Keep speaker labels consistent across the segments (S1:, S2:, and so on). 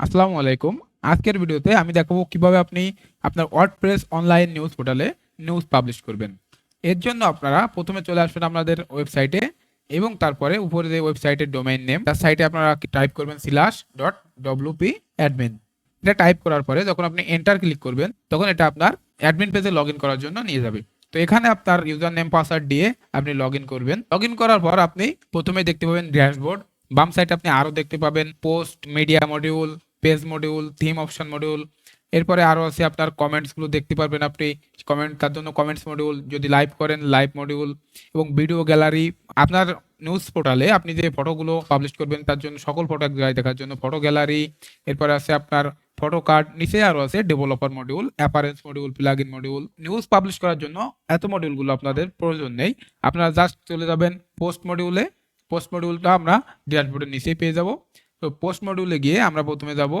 S1: আসসালামু আলাইকুম। আজকের ভিডিওতে আমি দেখাবো কীভাবে আপনি আপনার ওয়ার্ডপ্রেস অনলাইন নিউজ পোর্টালে নিউজ পাবলিশ করবেন। এর জন্য আপনারা প্রথমে চলে আসবেন আপনাদের ওয়েবসাইটে এবং তারপরে উপরে যে ওয়েবসাইটের ডোমেইন নেম তার সাইটে আপনারা টাইপ করবেন সিলাস ডট ডব্লিউপি অ্যাডমিন এটা টাইপ করার পরে যখন আপনি এন্টার ক্লিক করবেন, তখন এটা আপনার অ্যাডমিন পেজে লগ করার জন্য নিয়ে যাবে। তো এখানে আপনার ইউজার নেম পাসওয়ার্ড দিয়ে আপনি লগ করবেন। লগ করার পর আপনি প্রথমে দেখতে পাবেন ড্যাশবোর্ড। বাম সাইডে আপনি আরও দেখতে পাবেন post media module page module theme option module এরপরে আরও আছে আপনার কমেন্টসগুলো দেখতে পারবেন আপনি। কমেন্ট তার জন্য কমেন্টস মডিউল যদি লাইভ করেন লাইভ মডিউল এবং ভিডিও গ্যালারি আপনার নিউজ পোর্টালে আপনি যে ফটোগুলো পাবলিশ করবেন, তার জন্য সকল ফটো এক জায়গায় দেখার জন্য ফটো গ্যালারি এরপরে আছে আপনার ফটো কার্ড নিচে আরও আছে developer module appearance module plug in module news publish করার জন্য এত মডিউলগুলো আপনাদের প্রয়োজন নেই। আপনারা জাস্ট চলে যাবেন পোস্ট মডিউলে পোস্ট মডিউলটা আমরা ড্যাশবোর্ডের নিচেই পেয়ে যাব। তো পোস্ট মডিউলে গিয়ে আমরা প্রথমে যাব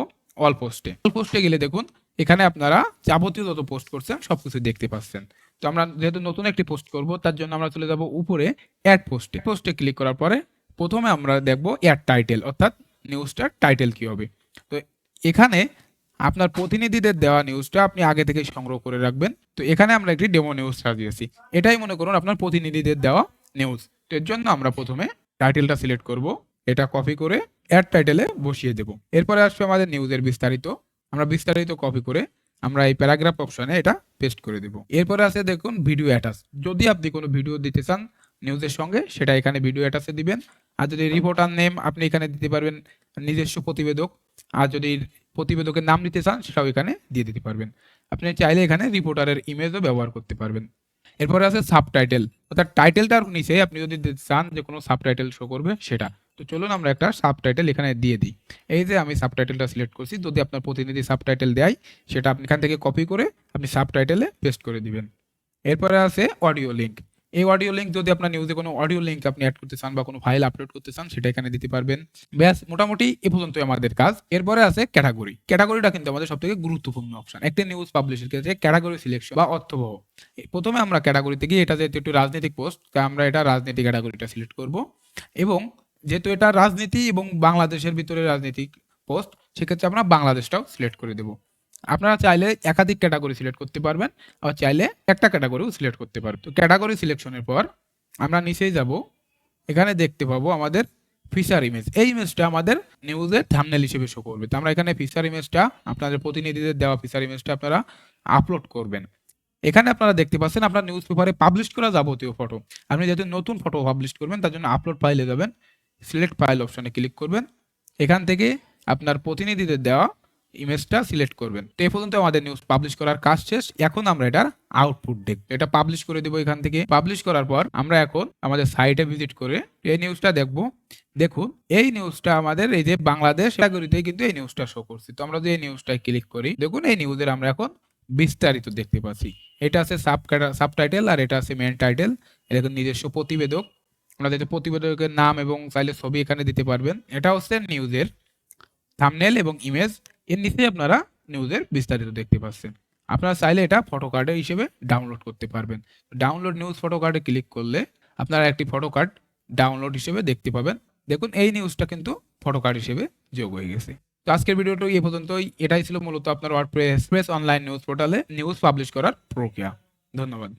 S1: অল পোস্টে অল পোস্টে গেলে দেখুন, এখানে আপনারা যাবতীয় যত পোস্ট করছেন সব কিছু দেখতে পাচ্ছেন। তো আমরা যেহেতু নতুন একটি পোস্ট করব, তার জন্য আমরা চলে যাব উপরে অ্যাড পোস্টে পোস্টে ক্লিক করার পরে প্রথমে আমরা দেখব অ্যাড টাইটেল অর্থাৎ নিউজটার টাইটেল কি হবে। তো এখানে আপনার প্রতিনিধিদের দেওয়া নিউজটা আপনি আগে থেকে সংগ্রহ করে রাখবেন। তো এখানে আমরা একটি ডেমো নিউজ সাজিয়েছি। এটাই মনে করুন আপনার প্রতিনিধিদের দেওয়া নিউজ তো এর জন্য আমরা প্রথমে টাইটেলটা সিলেক্ট করব। এটা কপি করে অ্যাড টাইটেলে বসিয়ে দেব। এরপরে আসবে আমাদের নিউজের বিস্তারিত। আমরা বিস্তারিত কপি করে আমরা এই প্যারাগ্রাফ অপশনে এটা পেস্ট করে দেব। এরপরে আছে দেখুন ভিডিও অ্যাটাচ যদি আপনি কোনো ভিডিও দিতে চান নিউজের সঙ্গে, সেটা এখানে ভিডিও অ্যাটাচে দিবেন। আর যদি রিপোর্টার নেম আপনি এখানে দিতে পারবেন, নিজস্ব প্রতিবেদক। আর যদি প্রতিবেদকের নাম দিতে চান, সেটাও এখানে দিয়ে দিতে পারবেন। আপনি চাইলে এখানে রিপোর্টারের ইমেজও ব্যবহার করতে পারবেন। এরপরে আছে সাবটাইটেল অর্থাৎ টাইটেলটার নিচে আপনি যদি চান যে কোনো সাবটাইটেল শো করবে, সেটা। তো চলুন আমরা একটা সাবটাইটেল এখানে দিয়ে দিই। এই যে আমি সাবটাইটেলটা সিলেক্ট করছি, যদি আপনার প্রতিনিধি সাবটাইটেল দেয়, সেটা আপনি এখান থেকে কপি করে আপনি সাবটাইটেলে পেস্ট করে দিবেন। এরপরে আছে অডিও লিঙ্ক এই অডিও লিঙ্ক যদি আপনার নিউজে কোনো অডিও লিঙ্ক আপনি অ্যাড করতে চান বা কোনো ফাইল আপলোড করতে চান, সেটা এখানে দিতে পারবেন। ব্যাস, মোটামুটি এ পর্যন্তই আমাদের কাজ। এরপরে আছে ক্যাটাগরি ক্যাটাগরিটা কিন্তু আমাদের সবথেকে গুরুত্বপূর্ণ অপশন একটা নিউজ পাবলিশের ক্ষেত্রে ক্যাটাগরি সিলেকশন বা অর্থবহ প্রথমে আমরা ক্যাটাগরিতে গিয়ে এটা যেহেতু একটু রাজনৈতিক পোস্ট তাই আমরা এটা রাজনীতি ক্যাটাগরিটা সিলেক্ট করব। এবং যেহেতু এটা রাজনীতি এবং বাংলাদেশের ভিতরে রাজনৈতিক পোস্ট, সেক্ষেত্রে আমরা বাংলাদেশটাও সিলেক্ট করে দেব। আপনারা চাইলে একাধিক ক্যাটাগরি সিলেক্ট করতে পারবেন, আবার চাইলে একটা ক্যাটাগরিও সিলেক্ট করতে পারবেন। তো ক্যাটাগরি সিলেকশনের পর আমরা নিচেই যাব। এখানে দেখতে পাবো আমাদের ফিচার ইমেজ। এই ইমেজটা আমাদের নিউজের থামনেল হিসেবে শো করবে। তো আমরা এখানে ফিচার ইমেজটা, আপনাদের প্রতিনিধিদের দেওয়া ফিচার ইমেজটা আপনারা আপলোড করবেন। এখানে আপনারা দেখতে পাচ্ছেন, আপনার নিউজ পেপারে পাবলিশ করা যাবতীয় ফটো আপনি যেহেতু নতুন ফটো পাবলিশ করবেন, তার জন্য আপলোড ফাইলে যাবেন। সিলেক্ট ফাইল অপশনে ক্লিক করবেন। এখান থেকে আপনার প্রতিনিধিদের দেওয়া ইমেজটা সিলেক্ট করবেন। তো এই পর্যন্ত আমাদের নিউজ পাবলিশ করার কাজ শেষ। এখন আমরা এটার আউটপুট দেখব। এটা পাবলিশ করে দেবো এখান থেকে। পাবলিশ করার পর আমরা এখন আমাদের সাইটে ভিজিট করে এই নিউজটা দেখব। দেখুন, এই নিউজটা আমাদের এই যে বাংলাদেশ ক্যাটাগরিতে কিন্তু এই নিউজটা শো করছি। তো আমরা যদি এই নিউজটায় ক্লিক করি, দেখুন এই নিউজের আমরা এখন বিস্তারিত দেখতে পাচ্ছি। এটা আছে সাব সাব টাইটেল আর এটা আছে মেন টাইটেল এটা নিজস্ব প্রতিবেদক। যাতে প্রতিবেদকের নাম এবং চাইলে ছবি এখানে দিতে পারবেন। এটা হচ্ছে নিউজের থামনেল এবং ইমেজ এর নিচে আপনারা নিউজের বিস্তারিত দেখতে পাচ্ছেন। আপনারা চাইলে এটা ফটো কার্ডে হিসেবে ডাউনলোড করতে পারবেন। ডাউনলোড নিউজ ফটো কার্ডে ক্লিক করলে আপনারা একটি ফটো কার্ড ডাউনলোড হিসেবে দেখতে পাবেন। দেখুন, এই নিউজটা কিন্তু ফটো কার্ড হিসেবে যোগ হয়ে গেছে। তো আজকের ভিডিওটা এই পর্যন্তই। এটাই ছিল মূলত আপনার ওয়ার্ড প্রেস অনলাইন নিউজ পোর্টালে নিউজ পাবলিশ করার প্রক্রিয়া। ধন্যবাদ।